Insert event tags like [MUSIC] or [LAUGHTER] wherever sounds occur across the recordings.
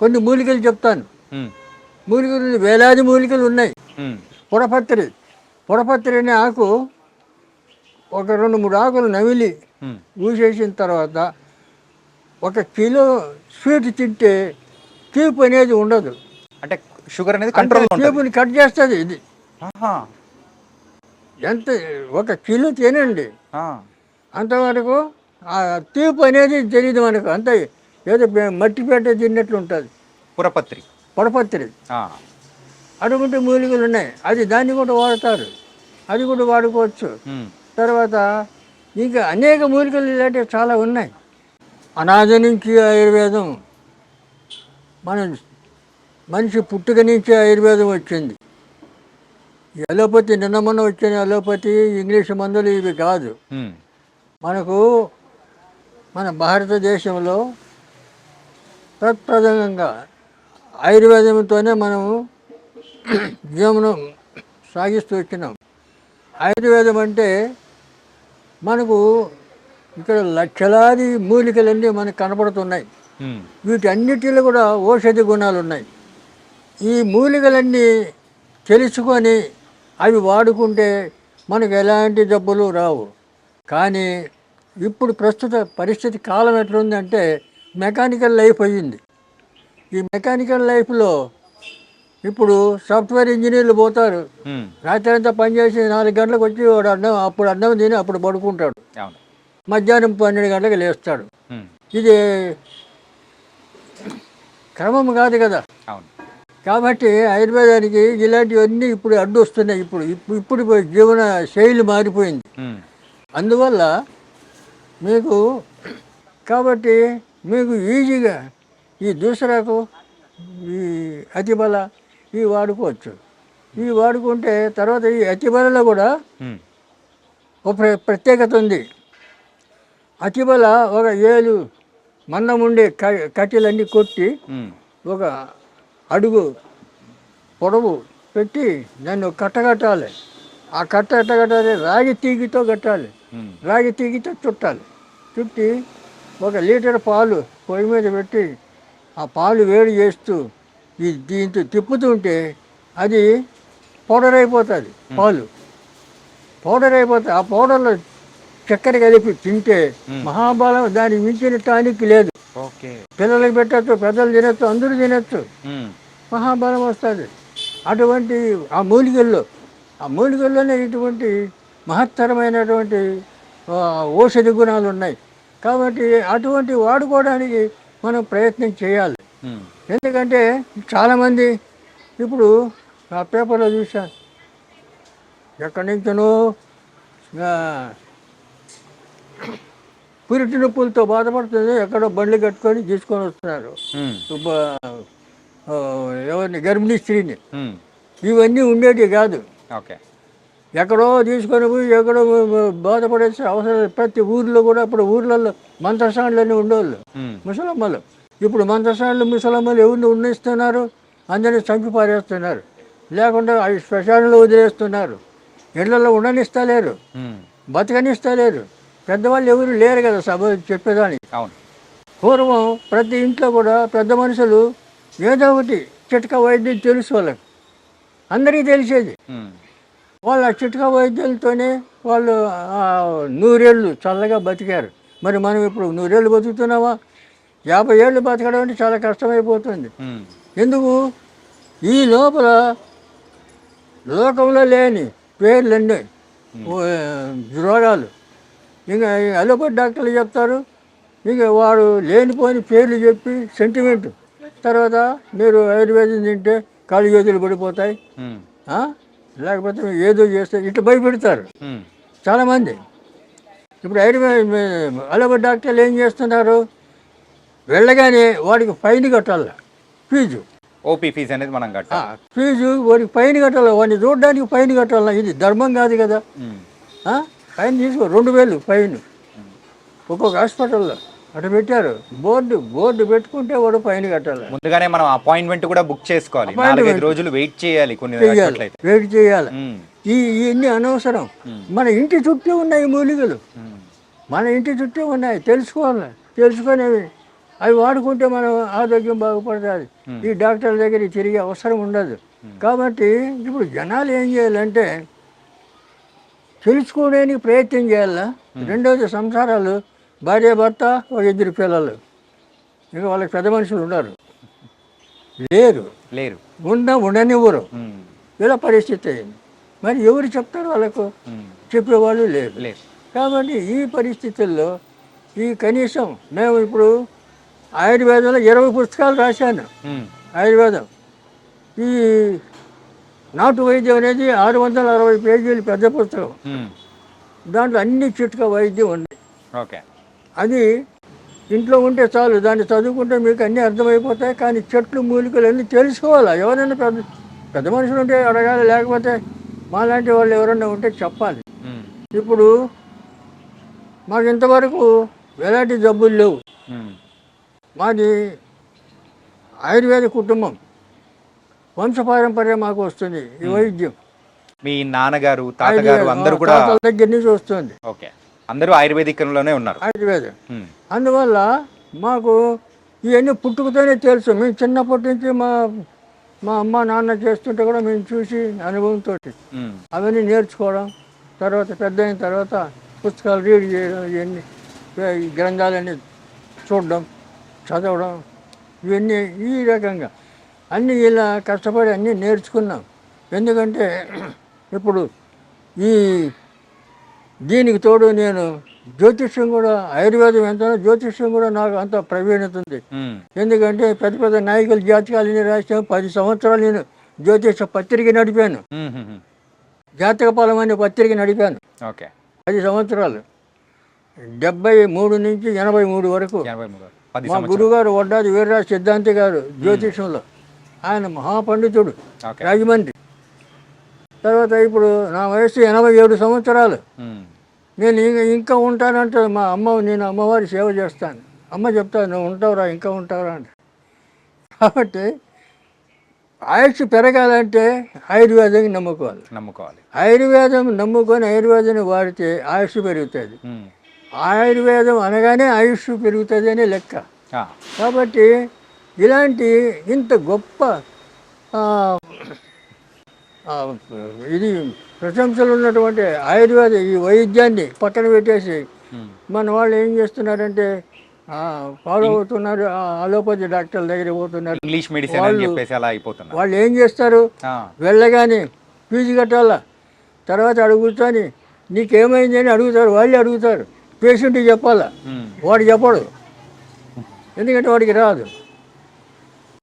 కొన్ని మూలికలు చెప్తాను. మూలికలు వేలాది మూలికలు ఉన్నాయి. పొడపత్రి పొడపత్రి అనే ఆకు ఒక రెండు మూడు ఆకులు నమిలి ఊసేసిన తర్వాత ఒక కిలో స్వీట్ తింటే తీపి అనేది ఉండదు. అంటే షుగర్ అనేది కంట్రోల్ తీపిని కట్ చేస్తుంది ఇది. ఎంత ఒక కిలో తినండి. అంతవరకు ఆ తీపి అనేది తెలియదు మనకు. అంత ఏదో పె- మట్టి పెట్ట తిన్నట్లు ఉంటుంది. పురపత్రి. పొడపత్రి ఆ, అటువంటి మూలికలు ఉన్నాయి. అది దాన్ని కూడా వాడతారు. అది కూడా వాడుకోవచ్చు. తర్వాత ఇంకా అనేక మూలికలు ఇలాంటివి చాలా ఉన్నాయి. అనాది నుంచి ఆయుర్వేదం. మన మనిషి పుట్టుక నుంచి ఆయుర్వేదం వచ్చింది. అలోపతి నిన్న మొన్న వచ్చిన అలోపతి ఇంగ్లీష్ మందులు ఇవి కాదు. మనకు మన భారతదేశంలో ప్రప్రథమంగా ఆయుర్వేదంతోనే మనము జీవనం సాగిస్తూ వచ్చినాం. ఆయుర్వేదం అంటే మనకు ఇక్కడ లక్షలాది మూలికలన్నీ మనకు కనపడుతున్నాయి. వీటన్నిటిలో కూడా ఔషధి గుణాలు ఉన్నాయి ఈ మూలికలన్నీ తెలుసుకొని అవి వాడుకుంటే మనకు ఎలాంటి జబ్బులు రావు. కానీ ఇప్పుడు ప్రస్తుత పరిస్థితి కాలం ఎట్లుందంటే మెకానికల్ లైఫ్ అయ్యింది. ఈ మెకానికల్ లైఫ్లో ఇప్పుడు సాఫ్ట్వేర్ ఇంజనీర్లు పోతారు. రాత్రి అంతా పనిచేసి నాలుగు గంటలకు వచ్చి వాడు అన్నం అప్పుడు అన్నం తిని అప్పుడు పడుకుంటాడు. మధ్యాహ్నం పన్నెండు గంటలకు లేస్తాడు. ఇది క్రమం కాదు కదా. కాబట్టి ఆయుర్వేదానికి ఇలాంటివన్నీ ఇప్పుడు అడ్డు వస్తున్నాయి ఇప్పుడు ఇప్పుడు జీవన శైలి మారిపోయింది. అందువల్ల మీకు కాబట్టి మీకు ఈజీగా ఈ దూసరాకు ఈ అతిబల ఇవి వాడుకోవచ్చు. ఇవి వాడుకుంటే తర్వాత ఈ అతిబలలో కూడా ఒక ప్ర- ప్రత్యేకత ఉంది. అతిబల ఒక ఏలు మందం ఉండే క- కట్టెలన్నీ కొట్టి ఒక అడుగు పొడవు పెట్టి దాన్ని కట్ట కట్టాలి. ఆ కట్ట ఎట్ట కట్టాలి రాగి తీగితో కట్టాలి. రాగి తీగితో చుట్టాలి. చుట్టి ఒక లీటర్ పాలు పొయ్యి మీద పెట్టి ఆ పాలు వేడి చేస్తూ ఈ దీంతో తిప్పుతుంటే అది పౌడర్ అయిపోతుంది పాలు. పౌడర్ అయిపోతుంది ఆ పౌడర్లో చక్కెర కలిపి తింటే మహాబలం దాని మించిన టానిక్ లేదు. పిల్లలకి పెట్టచ్చు పెద్దలు తినచ్చు అందరూ తినచ్చు. మహాబలం వస్తుంది. అటువంటి ఆ మూలికల్లో ఆ మూలికల్లోనే ఇటువంటి మహత్తరమైనటువంటి ఔషధి గుణాలు ఉన్నాయి కాబట్టి అటువంటి వాడుకోవడానికి మనం ప్రయత్నం చేయాలి. ఎందుకంటే చాలామంది ఇప్పుడు ఆ పేపర్లో చూశాను ఎక్కడి నుంచో పురిటి నొప్పులతో బాధపడుతుంది ఎక్కడో బండ్లు కట్టుకొని తీసుకొని వస్తున్నారు. ఎవరిని గర్భిణీ స్త్రీని. ఇవన్నీ ఉండేవి కాదు. ఓకే. ఎక్కడో తీసుకొని పోయి ఎక్కడో బాధపడేసి అవసరం. ప్రతి ఊర్లో కూడా ఇప్పుడు ఊర్లలో మంత్రసానులన్నీ ఉండేవాళ్ళు. ముసలమ్మలు. ఇప్పుడు మంత్రసానులు ముసలమ్మలు ఎవరిని ఉన్నిస్తున్నారు? అందరినీ చంపి పారేస్తున్నారు. లేకుండా అవి శ్మశానంలో వదిలేస్తున్నారు. ఇళ్ళలో ఉండనిస్తలేరు. బతకనిస్తలేరు. పెద్దవాళ్ళు ఎవరు లేరు కదా సభ చెప్పేదానికి. అవును. పూర్వం ప్రతి ఇంట్లో కూడా పెద్ద మనుషులు ఏదో ఒకటి చిట్కా వైద్యం తెలుసు వాళ్ళకి. అందరికీ తెలిసేది. వాళ్ళ చిట్కా వైద్యాలతోనే వాళ్ళు నూరేళ్ళు చల్లగా బతికారు. మరి మనం ఇప్పుడు నూరేళ్ళు బతుకుతున్నామా? యాభై ఏళ్ళు బతకడం అంటే చాలా కష్టమైపోతుంది. ఎందుకు? ఈ లోపల లోకంలో లేని పేర్లన్నీ రోగాలు. ఇంకా అలోపతి డాక్టర్లు చెప్తారు ఇంకా వాడు లేనిపోని పేర్లు చెప్పి సెంటిమెంట్. తర్వాత మీరు ఆయుర్వేదం తింటే కాళ్ళు చేతులు పడిపోతాయి? లేకపోతే ఏదో చేస్తే ఇట్లా భయపెడతారు. చాలామంది. ఇప్పుడు ఆయుర్వేద అలోపతి డాక్టర్లు ఏం చేస్తున్నారు? వెళ్ళగానే వాడికి ఫైన్ కట్టాలి. ఫీజు. ఓపీ ఫీజు అనేది మనం ఆ, కట్టాలి. ఫీజు వాడికి ఫైన్ కట్టాలి. వాడిని చూడడానికి ఫైన్ కట్టాలి. ఇది ధర్మం కాదు కదా? ఫైన్ తీసుకో. రెండు వేలు ఫైన్. ఒక్కొక్క హాస్పిటల్లో. అటు పెట్టారు. బోర్డు బోర్డు పెట్టుకుంటే వాడు ఫైన్ కట్టాలి. ముందుగానే మనం అపాయింట్మెంట్ కూడా బుక్ చేసుకోవాలి. నాలుగైదు రోజులు వెయిట్ చేయాలి కొన్ని వెయిట్ చేయాలి. ఈ ఇవన్నీ అనవసరం. మన ఇంటి చుట్టూ ఉన్నాయి మూలికలు. మన ఇంటి చుట్టూ ఉన్నాయి. తెలుసుకోవాలి. తెలుసుకొని అవి వాడుకుంటే మనం ఆరోగ్యం బాగుపడుతుంది. ఈ డాక్టర్ల దగ్గర తిరిగే అవసరం ఉండదు. కాబట్టి ఇప్పుడు జనాలు ఏం చేయాలంటే తెలుసుకోవడానికి ప్రయత్నం చేయాలా? రెండవది సంసారాలు. భార్య భర్త ఒక ఇద్దరు పిల్లలు. ఇంకా వాళ్ళకి పెద్ద మనుషులు ఉన్నారు. లేరు. లేరు. ఉన్న ఉండనివ్వరు. ఇలా పరిస్థితి అయింది. మరి ఎవరు చెప్తారు వాళ్ళకు? చెప్పేవాళ్ళు లేరు. లేరు కాబట్టి ఈ పరిస్థితుల్లో ఈ కనీసం మేము ఇప్పుడు ఆయుర్వేదంలో ఇరవై పుస్తకాలు రాశాను. ఆయుర్వేదం. ఈ నాటు వైద్యం అనేది ఆరు వందల అరవై పేజీలు పెద్ద పుస్తకం. దాంట్లో అన్ని చిట్కా వైద్యం ఉంది ఓకే. అది ఇంట్లో ఉంటే చాలు దాన్ని చదువుకుంటే మీకు అన్నీ అర్థమైపోతాయి కానీ చెట్లు మూలికలు అన్నీ తెలుసుకోవాలి? ఎవరైనా పెద్ద పెద్ద మనుషులు ఉంటే అడగాలి లేకపోతే మాలాంటి వాళ్ళు ఎవరైనా ఉంటే చెప్పాలి. ఇప్పుడు మాకు ఇంతవరకు ఎలాంటి జబ్బులు లేవు. మాది ఆయుర్వేద కుటుంబం. వంశపారంపర్యం మాకు వస్తుంది ఈ వైద్యం. మీ నాన్నగారు తాతగారు అందరూ కూడా దగ్గర నుంచి వస్తుంది. ఓకే. అందరూ ఆయుర్వేదికంలోనే ఉన్నారు. ఆయుర్వేదం. అందువల్ల మాకు ఇవన్నీ పుట్టుకతోనే తెలుసు. మేము చిన్నప్పటి నుంచి మా మా అమ్మ నాన్న చేస్తుంటే కూడా మేము చూసి అనుభవంతో అవన్నీ నేర్చుకోవడం తర్వాత పెద్ద అయిన తర్వాత పుస్తకాలు రీడ్ చేయడం ఇవన్నీ ఈ గ్రంథాలన్నీ చూడడం చదవడం ఇవన్నీ ఈ రకంగా. అన్నీ ఇలా కష్టపడి అన్నీ నేర్చుకున్నాం. ఎందుకంటే [CLEARS THROAT] ఇప్పుడు ఈ దీనికి తోడు నేను జ్యోతిష్యం కూడా ఆయుర్వేదం ఎంత జ్యోతిష్యం కూడా నాకు అంత ప్రవీణత ఉంది. ఎందుకంటే పెద్ద పెద్ద నాయకుల జాతకాలు రాసాను. పది సంవత్సరాలు నేను జ్యోతిష పత్రిక నడిపాను. ఉమ్, ఉమ్, ఉమ్, జాతక ఫలం అనే పత్రిక నడిపాను. ఓకే. పది సంవత్సరాలు. డెబ్బై మూడు నుంచి ఎనభై మూడు వరకు. మా గురుగారు వడ్డాది వీర్రాజు సిద్ధాంతి గారు జ్యోతిషంలో ఆయన మహాపండితుడు. రాజమండ్రి. తర్వాత ఇప్పుడు నా వయసు ఎనభై ఏడు సంవత్సరాలు. నేను ఇంకా ఇంకా ఉంటానంటే మా అమ్మ నేను అమ్మవారి సేవ చేస్తాను. అమ్మ చెప్తాను నువ్వు ఉంటావురా ఇంకా ఉంటావురా అంటే కాబట్టి ఆయుష్ పెరగాలంటే ఆయుర్వేదం నమ్ముకోవాలి. నమ్ముకోవాలి. ఆయుర్వేదం నమ్ముకొని ఆయుర్వేదాన్ని వాడితే ఆయుష్ పెరుగుతుంది. ఆయుర్వేదం అనగానే ఆయుష్ పెరుగుతుంది అనే లెక్క. కాబట్టి ఇలాంటి ఇంత గొప్ప ఇది ప్రశంసలు ఉన్నటువంటి ఆయుర్వేద ఈ వైద్యాన్ని పక్కన పెట్టేసి మన వాళ్ళు ఏం చేస్తున్నారంటే ఫాలో అవుతున్నారు అలోపతి డాక్టర్ల దగ్గర పోతున్నారు. ఇంగ్లీష్ మెడిసిన్ అని చెప్పేసి అలా అయిపోతున్నారు. వాళ్ళు ఏం చేస్తారు? వెళ్ళగానే ఫీజు కట్టాలా? తర్వాత అడుగుతాని నీకేమైంది అని అడుగుతారు వాళ్ళే అడుగుతారు. పేషెంట్కి చెప్పాలా? వాడు చెప్పడు. ఎందుకంటే వాడికి రాదు.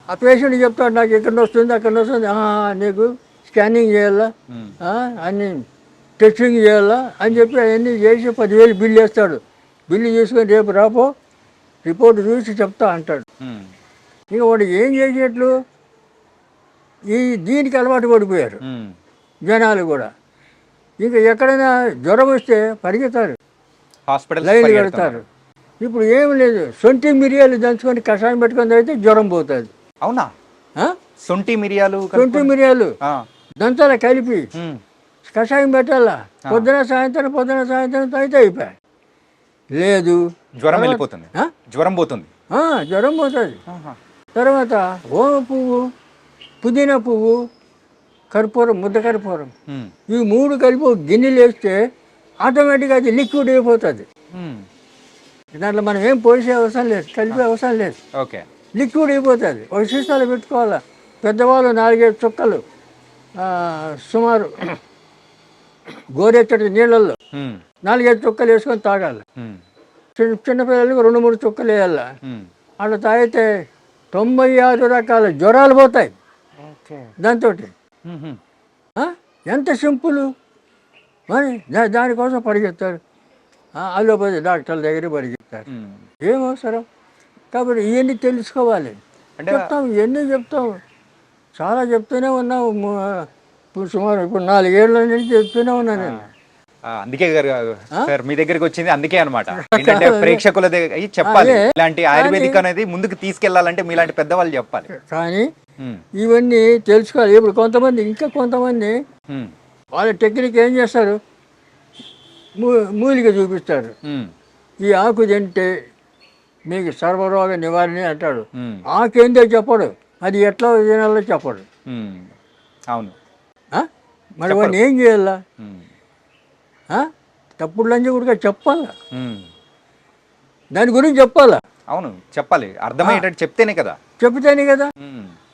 ఆ పేషెంట్ చెప్తాడు నాకు ఎక్కడ వస్తుంది అక్కడ వస్తుంది "ఆ, నీకు స్కానింగ్ చేయాలా? అన్ని టెస్టింగ్ చేయాలా? అని చెప్పి అవన్నీ చేసి పదివేలు బిల్లు వేస్తాడు బిల్లు తీసుకొని రేపు రాపో రిపోర్ట్ చూసి చెప్తా అంటాడు. ఇక వాడు ఏం చేసేట్లు ఈ దీనికి అలవాటు పడిపోయారు. జనాలు కూడా. ఇంకా ఎక్కడైనా జ్వరం వస్తే పరిగెత్తారు. హాస్పిటల్ లైన్లు కడతారు. ఇప్పుడు ఏం లేదు. సొంటి మిరియాలు దంచుకొని కషాయం పెట్టుకొని అయితే జ్వరం పోతుంది. అవునా? సొంటి మిరియాలు సొంటి మిరియాలు. దంచాల కలిపి కషాయం పెట్టాలా? పొద్దున సాయంత్రం పొద్దున సాయంత్రం తాగితే అయిపోయి లేదు. జ్వరం వెళ్ళిపోతుంది? జ్వరం పోతుంది. జ్వరం పోతుంది. తర్వాత ఓమ పువ్వు పుదీనా పువ్వు కర్పూరం ముద్ద కర్పూరం. ఈ మూడు కలిపి గిన్నెలు వేస్తే ఆటోమేటిక్గా అది లిక్విడ్ అయిపోతుంది. దాంట్లో మనం ఏం పోసే అవసరం లేదు కలిపే అవసరం లేదు. ఓకే. లిక్విడ్ అయిపోతుంది. ఒక సీసాలు పెట్టుకోవాలా? పెద్దవాళ్ళు నాలుగైదు చుక్కలు. సుమారు గోరెచ్చటి నీళ్ళల్లో నాలుగైదు చుక్కలు వేసుకొని తాగాలి. చిన్న చిన్నపిల్లలకు రెండు మూడు చుక్కలు వేయాలి. అట్లా తాగితే తొంభై ఆరు రకాల జ్వరాలు పోతాయి. దాంతో ఎంత సింపుల్. మరి దా- దానికోసం పరిగెత్తారు. అలోపతి డాక్టర్ల దగ్గర పరిగెత్తారు. ఏం అవసరం? కాబట్టి ఇవన్నీ తెలుసుకోవాలి. అంటే చెప్తాం ఇవన్నీ చెప్తాం చాలా చెప్తూనే ఉన్నావు ఇప్పుడు సుమారు ఇప్పుడు నాలుగేళ్ళ నుంచి చెప్తూనే ఉన్నాను నేను. అందుకే గారు సార్ మీ దగ్గరికి వచ్చింది అందుకే అనమాట [LAUGHS] ఏంటంటే ప్రేక్షకుల దగ్గర చెప్పాలి. ఇలాంటి ఆయుర్వేదిక్ అనేది ముందుకు తీసుకెళ్ళాలంటే మీలాంటి పెద్దవాళ్ళు చెప్పాలి. కానీ ఇవన్నీ తెలుసుకోవాలి. ఇప్పుడు కొంతమంది ఇంకా కొంతమంది వాళ్ళ టెక్నిక్ ఏం చేస్తారు? మూలిక చూపిస్తారు. ఈ ఆకు తింటే మీకు సర్వరోగ నివారణ అంటాడు. ఆకేందో చెప్పడు. అది ఎట్లా తినాలో చెప్పడు అవును? మరి వాడిని ఏం చేయాలా? తప్పుడు లంచి కూడా చెప్పాలా? దాని గురించి చెప్పాలా? అవును చెప్పాలి. అర్థమయ్యేటట్టు చెప్తేనే కదా. చెప్తేనే కదా.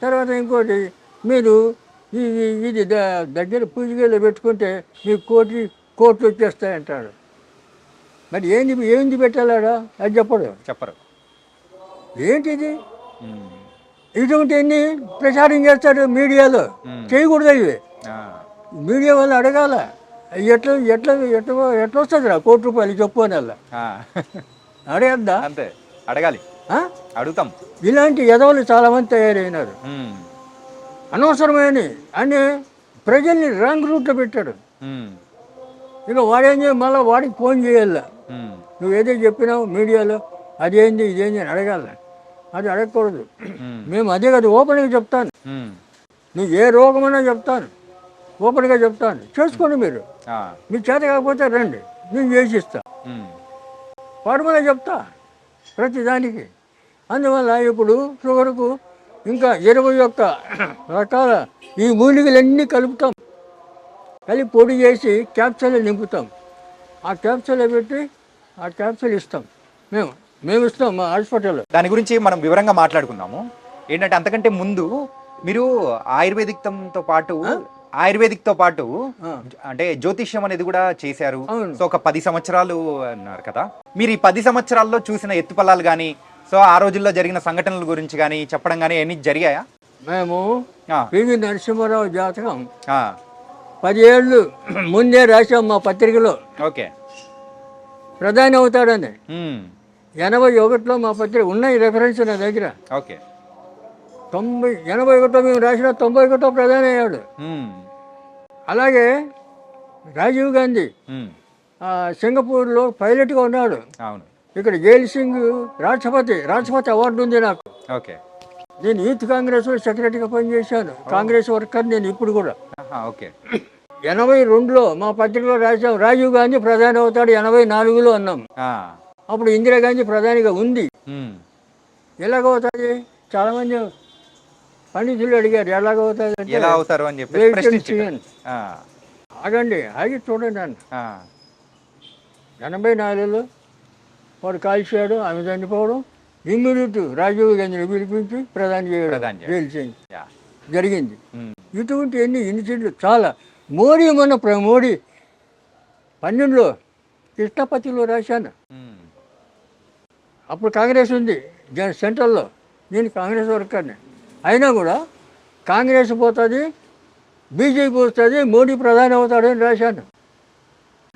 తర్వాత ఇంకోటి మీరు ఇది దగ్గర పూజగేలో పెట్టుకుంటే మీకు కోటి కోట్లు వచ్చేస్తాయంటాడు. మరి ఏంది ఏంది పెట్టాలాడా? అది చెప్పడు చెప్పరు. ఏంటిది? ఇటువంటి ప్రచారం చేస్తారు మీడియాలో. చేయకూడదు ఇవి. మీడియా వాళ్ళు అడగాల. ఎట్లా ఎట్లా ఎట్లా ఎట్లా వస్తుంది రా? కోటి రూపాయలు చెప్పు అని అలా. అడగద్దా? అంతే. అడగాలి? అడుగుతాం. ఇలాంటి ఎదవలు చాలామంది తయారైనారు. అనవసరమైన అని ప్రజల్ని రాంగ్ రూట్లో పెట్టాడు. ఇక వాడేం చేయ మళ్ళీ వాడికి ఫోన్ చేయాల. ఉమ్, నువ్వు ఏదో చెప్పినావు మీడియాలో అదేంది ఇదేంది అని అడగాల. అది అడగకూడదు. మేము అదే కదా ఓపెన్గా చెప్తాను. నువ్వు ఏ రోగమైనా చెప్తాను. ఓపెన్గా చెప్తాను. చేసుకోండి మీరు. మీ చేత కాకపోతే రండి. నేను చేసి ఇస్తా వాడు చెప్తా ప్రతి దానికి. అందువల్ల ఇప్పుడు షుగర్కు ఇంకా ఇరవై ఒక్క రకాల ఈ మూలికలన్నీ కలుపుతాం. కలిపి పొడి చేసి క్యాప్సూల్ నింపుతాం. ఆ క్యాప్సూల్ పెట్టి ఆ క్యాప్సూల్ ఇస్తాం. మేము మేము ఇస్తాం మా హాస్పిటల్లో దాని గురించి మనం వివరంగా మాట్లాడుకుందాము. ఏంటంటే అంతకంటే ముందు మీరు ఆయుర్వేదిక్తో పాటు ఆయుర్వేదిక్తో పాటు. అంటే జ్యోతిష్యం అనేది కూడా చేశారు. సో ఒక పది సంవత్సరాలు అన్నారు కదా. మీరు ఈ పది సంవత్సరాల్లో చూసిన ఎత్తుపల్లాలు కానీ సో ఆ రోజుల్లో జరిగిన సంఘటనల గురించి కానీ చెప్పడం కానీ ఎన్ని జరిగాయా? మేము పివి నరసింహారావు జాతకం ఆ, పది ఏళ్ళు ముందే రాసాం మా పత్రికలో. ఓకే. ప్రధాని అవుతాడని ఎనభై ఒకటిలో మా పత్రిక ఉన్నాయి రెఫరెన్స్ నా దగ్గర. ఓకే. తొంభై ఎనభై ఒకటో మేము రాసిన తొంభై ఒకటో ప్రధాని అయ్యాడు. అలాగే రాజీవ్ గాంధీ సింగపూర్లో పైలట్గా ఉన్నాడు. అవును. ఇక్కడ జైల్ సింగ్ రాష్ట్రపతి రాష్ట్రపతి అవార్డు ఉంది నాకు. ఓకే. నేను యూత్ కాంగ్రెస్ సెక్రటరీగా పనిచేశాను. కాంగ్రెస్ వర్కర్ నేను ఇప్పుడు కూడా. ఓకే. ఎనభై రెండులో మా పత్రికలో రాసాం రాజీవ్ గాంధీ ప్రధాని అవుతాడు ఎనభై నాలుగులో అన్నాం. అప్పుడు ఇందిరాగాంధీ ప్రధానిగా ఉంది. ఎలాగవుతుంది చాలామంది పండితులు అడిగారు ఎలాగవుతుంది ఎలా అవుతారు అని చెప్పి ఆగండి ఆగి చూడండి అన్న. ఎనభై నాలుగులో వాడు కాల్చాడు ఆమె చనిపోవడం ఇమ్మీడియట్ రాజీవ్ గాంధీని పిలిపించి ప్రధాని చేయడం జరిగింది. ఇటువంటి ఎన్ని ఇన్సిడెంట్లు? చాలా. మోడీ మన ప్ర మోడీ పన్నెండులో కృష్ణపతిలో రాశాను. అప్పుడు కాంగ్రెస్ ఉంది. సెంట్రల్లో. నేను కాంగ్రెస్ వర్కర్ని అయినా కూడా కాంగ్రెస్ పోతుంది బీజేపీ వస్తుంది మోడీ ప్రధాని అవుతాడని రాశాను.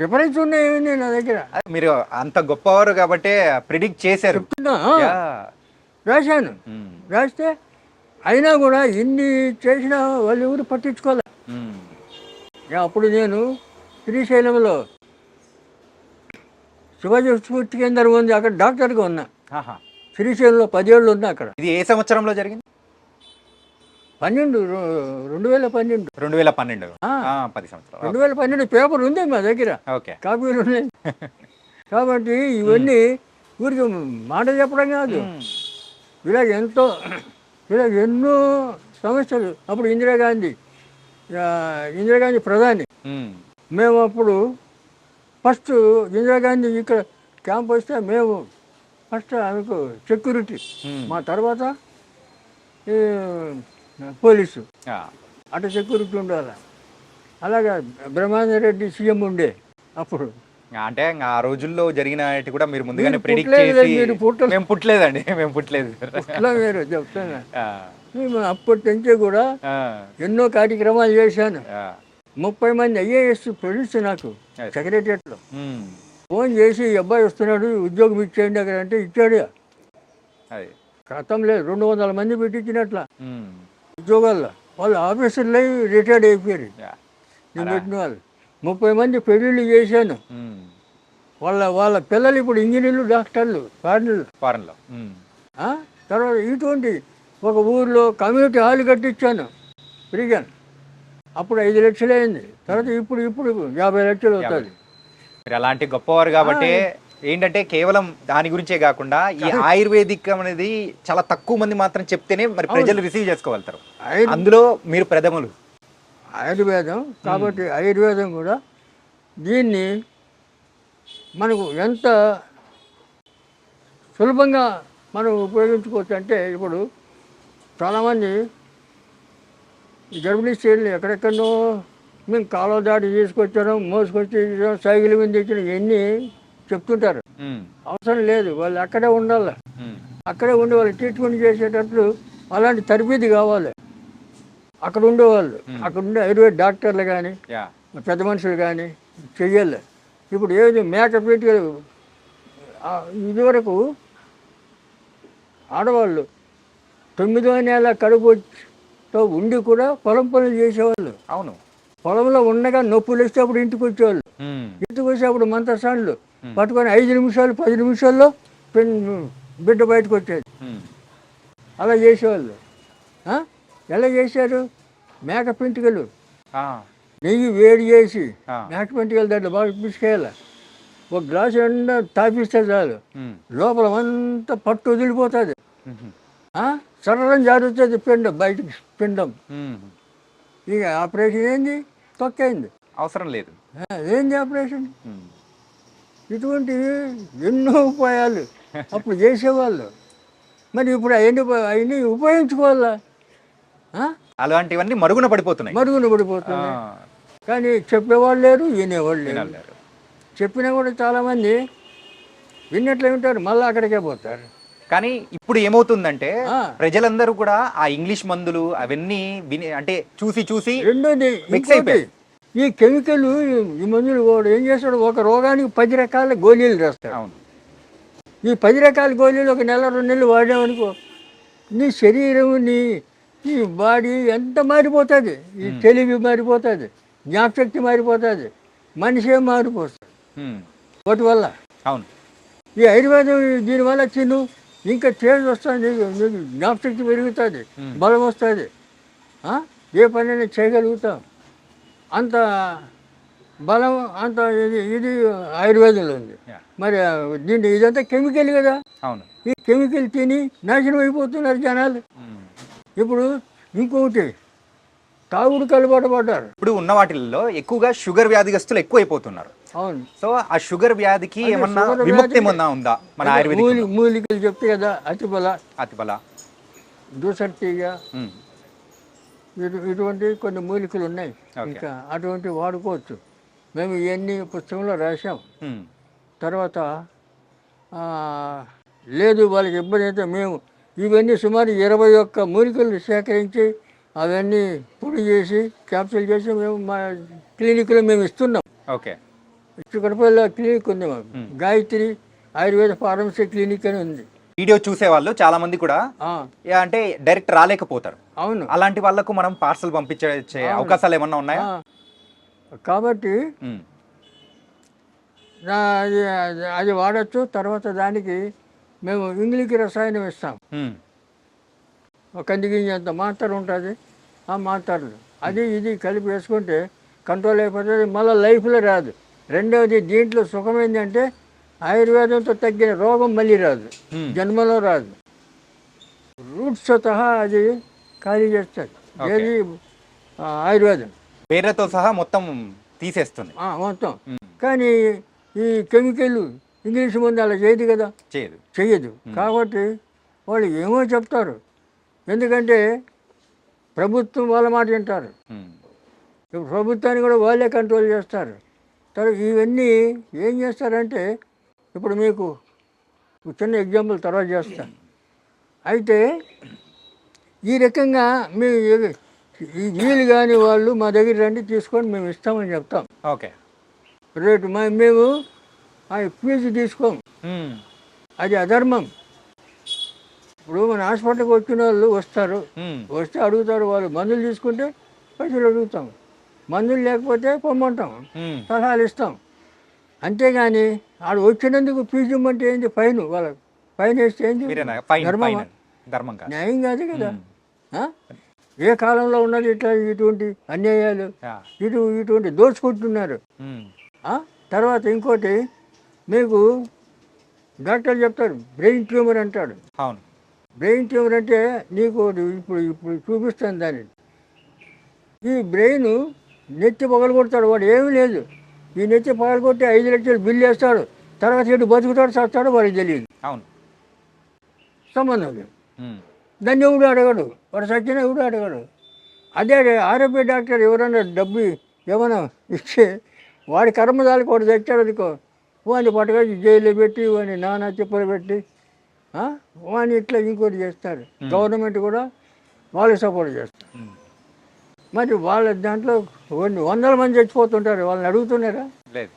రిఫరెన్స్ ఉన్నాయండి నా దగ్గర? మీరు అంత గొప్పవారు కాబట్టి ప్రిడిక్ట్ చేశారు. రాశాను. రాస్తే అయినా కూడా ఇన్ని చేసినా వాళ్ళు ఎవరు పట్టించుకోలే. అప్పుడు నేను శ్రీశైలంలో శివాజీ స్ఫూర్తి కేంద్రం ఉంది? అక్కడ డాక్టర్గా ఉన్నా. శ్రీశైలంలో పదేళ్ళు ఉన్నా అక్కడ. ఇది ఏ సంవత్సరంలో జరిగింది? పన్నెండు రెండు వేల పన్నెండు. రెండు వేల పన్నెండు. పది సంవత్సరాలు. రెండు వేల పన్నెండు పేపర్ ఉంది మా దగ్గర. ఓకే. కాపీలు ఉన్నాయి. [LAUGHS] కాబట్టి ఇవన్నీ ఊరికి మాట చెప్పడం కాదు. ఇలాగ ఎంతో ఇలాగ ఎన్నో సమస్యలు. అప్పుడు ఇందిరాగాంధీ ఇందిరాగాంధీ ప్రధాని. మేము అప్పుడు ఫస్ట్ ఇందిరాగాంధీ ఇక్కడ క్యాంప్ వస్తే మేము ఫస్ట్ ఆమెకు సెక్యూరిటీ. మా తర్వాత పోలీసు. అటు సెక్యూరిటీ ఉండాలి? అలాగా బ్రహ్మానంద రెడ్డి సీఎం ఉండే అప్పుడు. అంటే ఆ రోజుల్లో జరిగిన కూడా మీరు ముందుగానే ప్రిడిక్ట్ చేసి. మేము పుట్టలేదండి మేము పుట్టలేదు. మీరు చెప్తాను అప్పటి నుంచి కూడా ఎన్నో కార్యక్రమాలు చేశాను. ముప్పై మంది ఐఏఎస్ ఫ్రెండ్స్ నాకు. సెక్రటరియట్లో ఫోన్ చేసి "ఈ అబ్బాయి వస్తున్నాడు ఉద్యోగం ఇచ్చేయండి అక్కడ అంటే ఇచ్చాడు. అది. క్రితం లేదు రెండు వందల మంది పెట్టించినట్ల. ఉద్యోగాల్లో. వాళ్ళు ఆఫీసర్లు అయి రిటైర్డ్ అయిపోయారు. నేను పెట్టిన వాళ్ళు. ముప్పై మంది పెళ్ళిళ్ళు చేశాను. వాళ్ళ వాళ్ళ పిల్లలు ఇప్పుడు ఇంజనీర్లు డాక్టర్లు ఫారెన్లో. ఆ? తర్వాత ఇటువంటి ఒక ఊర్లో కమ్యూనిటీ హాల్ కట్టించాను. ఫ్రీగా. అప్పుడు ఐదు లక్షలు అయింది. తర్వాత ఇప్పుడు ఇప్పుడు యాభై లక్షలు అవుతుంది. మీరు అలాంటి గొప్పవారు కాబట్టి ఏంటంటే కేవలం దాని గురించే కాకుండా ఈ ఆయుర్వేదిక్ అనేది చాలా తక్కువ మంది మాత్రం చెప్తేనే మరి ప్రజలు రిసీవ్ చేసుకోగలుగుతారు. అందులో మీరు ప్రథములు. ఆయుర్వేదం కాబట్టి ఆయుర్వేదం కూడా దీన్ని మనకు ఎంత సులభంగా మనం ఉపయోగించుకోవచ్చు అంటే ఇప్పుడు చాలామంది గర్భిణీ స్త్రీలు ఎక్కడెక్కడో మేము కాలువ దాటి తీసుకొచ్చాను మోసుకొచ్చి సైకిల్ మీద తెచ్చిన ఇవన్నీ చెప్తుంటారు. అవసరం లేదు వాళ్ళు అక్కడే ఉండాలి. అక్కడే ఉండి వాళ్ళు ట్రీట్మెంట్ చేసేటట్లు అలాంటి తరబీది కావాలి. అక్కడ ఉండేవాళ్ళు. అక్కడ ఉండే ఆయుర్వేద డాక్టర్లు కానీ పెద్ద మనుషులు కానీ చెయ్యాలి. ఇప్పుడు ఏది మేక పెట్టి ఇదివరకు ఆడవాళ్ళు తొమ్మిదో నెల కడుపుతో ఉండి కూడా పొలం పనులు చేసేవాళ్ళు. అవును. పొలంలో ఉండగా నొప్పులు వస్తే అప్పుడు ఇంటికి వచ్చేవాళ్ళు. ఇంటికి వచ్చి అప్పుడు మంతసాన్లు పట్టుకొని ఐదు నిమిషాలు పది నిమిషాల్లో బిడ్డ బయటకు వచ్చేది. అలా చేసేవాళ్ళు. ఆ? ఎలా చేశారు? మేక పెంటికలు. నెయ్యి వేడి చేసి. మేక పెంటికలు దాంట్లో బాగా పిసుకేయాలి. ఒక గ్లాసు ఎండ తాపిస్తే చాలు. లోపల అంతా పట్టు వదిలిపోతుంది. సరళం జారుతుంది పిండం బయటకు పిండం. ఇక ఆపరేషన్ ఏంది? తొక్కైంది. అవసరం లేదు. ఏంది ఆపరేషన్? ఉమ్, ఇటువంటి ఎన్నో ఉపాయాలు అప్పుడు చేసేవాళ్ళు. మరి ఇప్పుడు అవన్నీ అవన్నీ ఉపయోగించుకోవాలా? అలాంటివన్నీ మరుగున పడిపోతున్నాయి. మరుగున పడిపోతుంది కానీ చెప్పేవాళ్ళు లేరు వినేవాళ్ళు లేరు. చెప్పినా కూడా చాలామంది విన్నట్లే ఉంటారు మళ్ళీ అక్కడికే పోతారు. కానీ ఇప్పుడు ఏమవుతుందంటే. ప్రజలందరూ కూడా ఆ ఇంగ్లీష్ మందులు అవన్నీ విని అంటే చూసి చూసి ఇంకోటి, అయిపోయాయి. ఈ కెమికల్ ఈ మందులు వాడు ఏం చేస్తాడు? ఒక రోగానికి పది రకాల గోళీలు రాస్తాడు. అవును. ఈ పది రకాల గోళీలు ఒక నెల రెండు నెలలు వాడామనుకో నీ శరీరం నీ నీ బాడీ ఎంత మారిపోతుంది? ఈ తెలివి మారిపోతుంది జ్ఞాపశక్తి మారిపోతుంది మనిషే మారిపోతుంది వాటి వల్ల. అవును. ఈ ఆయుర్వేదం దీనివల్ల చిన్ను ఇంకా చేంజ్ వస్తుంది నీకు జ్ఞాపశక్తి పెరుగుతుంది బలం వస్తుంది. ఏ పనైనా చేయగలుగుతాం. అంత బలం అంత ఇది ఇది ఆయుర్వేదంలో ఉంది. మరి దీంట్లో ఇదంతా కెమికల్ కదా? అవును. ఈ కెమికల్ తిని నాశనం అయిపోతున్నారు జనాలు. ఇప్పుడు ఇంకొకటి తాగుడు కలబాటు పడ్డారు. ఇప్పుడు ఉన్న వాటిల్లో ఎక్కువగా షుగర్ వ్యాధిగస్తులు ఎక్కువ అయిపోతున్నారు అవును. సో ఆ షుగర్ వ్యాధికి ఏమన్నా విముక్తి ఏమన్నా ఉందా? మన మూలి మూలికలు చెప్తే కదా అతిబల. అతిబల. దూసర్తిగా ఇటు ఇటువంటి కొన్ని మూలికలు ఉన్నాయి. ఇంకా అటువంటి వాడుకోవచ్చు. మేము ఇవన్నీ పుస్తకంలో రాసాం తర్వాత లేదు వాళ్ళకి ఇబ్బంది అయితే మేము ఇవన్నీ సుమారు ఇరవై ఒక్క మూలికలు సేకరించి అవన్నీ పొడి చేసి క్యాప్సూల్ చేసి మేము మా క్లినిక్లో మేము ఇస్తున్నాం. ఓకే. చిక్కడపల్లి క్లినిక్ ఉంది మాకు. గాయత్రి ఆయుర్వేద ఫార్మసీ క్లినిక్ అని ఉంది. వీడియో చూసే వాళ్ళు చాలా మంది కూడా అంటే డైరెక్ట్ రాలేకపోతారు. అవును. అలాంటి వాళ్ళకు మనం పార్సల్ పంపించే అవకాశాలు ఏమన్నా ఉన్నాయా? కాబట్టి అది అది- వాడచ్చు తర్వాత దానికి మేము ఇంగ్లీష్ రసాయనం ఇస్తాం. ఒక అంత మాత్ర ఉంటుంది? ఆ మాత్రలు. అది ఇది కలిపి వేసుకుంటే కంట్రోల్ అయిపోతుంది మళ్ళీ లైఫ్లో రాదు. రెండవది దీంట్లో సుఖం ఏంటంటే ఆయుర్వేదంతో తగ్గిన రోగం మళ్ళీ రాదు. జన్మలో రాదు. రూట్స్ సహా అది ఖాళీ చేస్తుంది. ఏది? ఆయుర్వేదం. వేర్లతో సహా మొత్తం తీసేస్తుంది. మొత్తం. కానీ ఈ కెమికల్ ఇంగ్లీష్ మందు అలా చేయదు కదా? చేయదు. చెయ్యదు కాబట్టి వాళ్ళు ఏమో చెప్తారు. ఎందుకంటే ప్రభుత్వం వాళ్ళ మాట వింటారు. ప్రభుత్వాన్ని కూడా వాళ్ళే కంట్రోల్ చేస్తారు. తర్వాత ఇవన్నీ ఏం చేస్తారంటే ఇప్పుడు మీకు చిన్న ఎగ్జాంపుల్ తర్వాత చేస్తాను అయితే ఈ రకంగా మీ ఈ వీలు కాని వాళ్ళు మా దగ్గర రండి తీసుకొని మేము ఇస్తామని చెప్తాం. ఓకే. రేటు మా మేము ఆ ఫీజు తీసుకోం. అది అధర్మం. ఇప్పుడు మన హాస్పిటల్కి వచ్చిన వాళ్ళు వస్తారు. వస్తే అడుగుతారు వాళ్ళు మందులు తీసుకుంటే పైసలు అడుగుతాం మందులు లేకపోతే పొమ్మంటాం. సలహాలు ఇస్తాం. అంతేగాని ఆడు వచ్చినందుకు ఫీజు ఇమ్మంటే ఏంది? ఫైన్ వాళ్ళ ఫైన్ వేస్తే ఏంది? ధర్మం న్యాయం కాదు కదా? ఏ కాలంలో ఉన్నది ఇట్లా ఇటువంటి అన్యాయాలు? ఇటు ఇటువంటి దోచుకుంటున్నారు? తర్వాత ఇంకోటి మీకు డాక్టర్ చెప్తారు బ్రెయిన్ ట్యూమర్ అంటాడు. అవును. బ్రెయిన్ ట్యూమర్ అంటే నీకు ఇప్పుడు ఇప్పుడు చూపిస్తాను దాన్ని. ఈ బ్రెయిన్ నెత్తి పగలగొడతాడు. వాడు ఏమీ లేదు. ఈ నెత్తి పగలగొట్టి ఐదు లక్షలు బిల్లు వేస్తాడు. తర్వాత ఎటు బతుకుతాడు చస్తాడు వాడికి తెలియదు. అవును. సంబంధం లేదు. దాన్ని ఎవడు అడగడు? వాడు సచ్చిన ఎవడు అడగడు? అదే ఆరోగ్య డాక్టర్ ఎవరైనా డబ్బు ఏమైనా ఇస్తే వాడి కర్మదాలకు వాడు తెచ్చాడు అనుకో వాడిని పట్టుకొచ్చి జైల్లో పెట్టి వాడిని నానా చెప్పులు పెట్టి? వాడిని ఇట్లా ఇంకోటి చేస్తారు గవర్నమెంట్ కూడా వాళ్ళు సపోర్ట్ చేస్తారు. మరి వాళ్ళ దాంట్లో కొన్ని వందల మంది చచ్చిపోతుంటారు వాళ్ళని అడుగుతున్నారా? లేదు.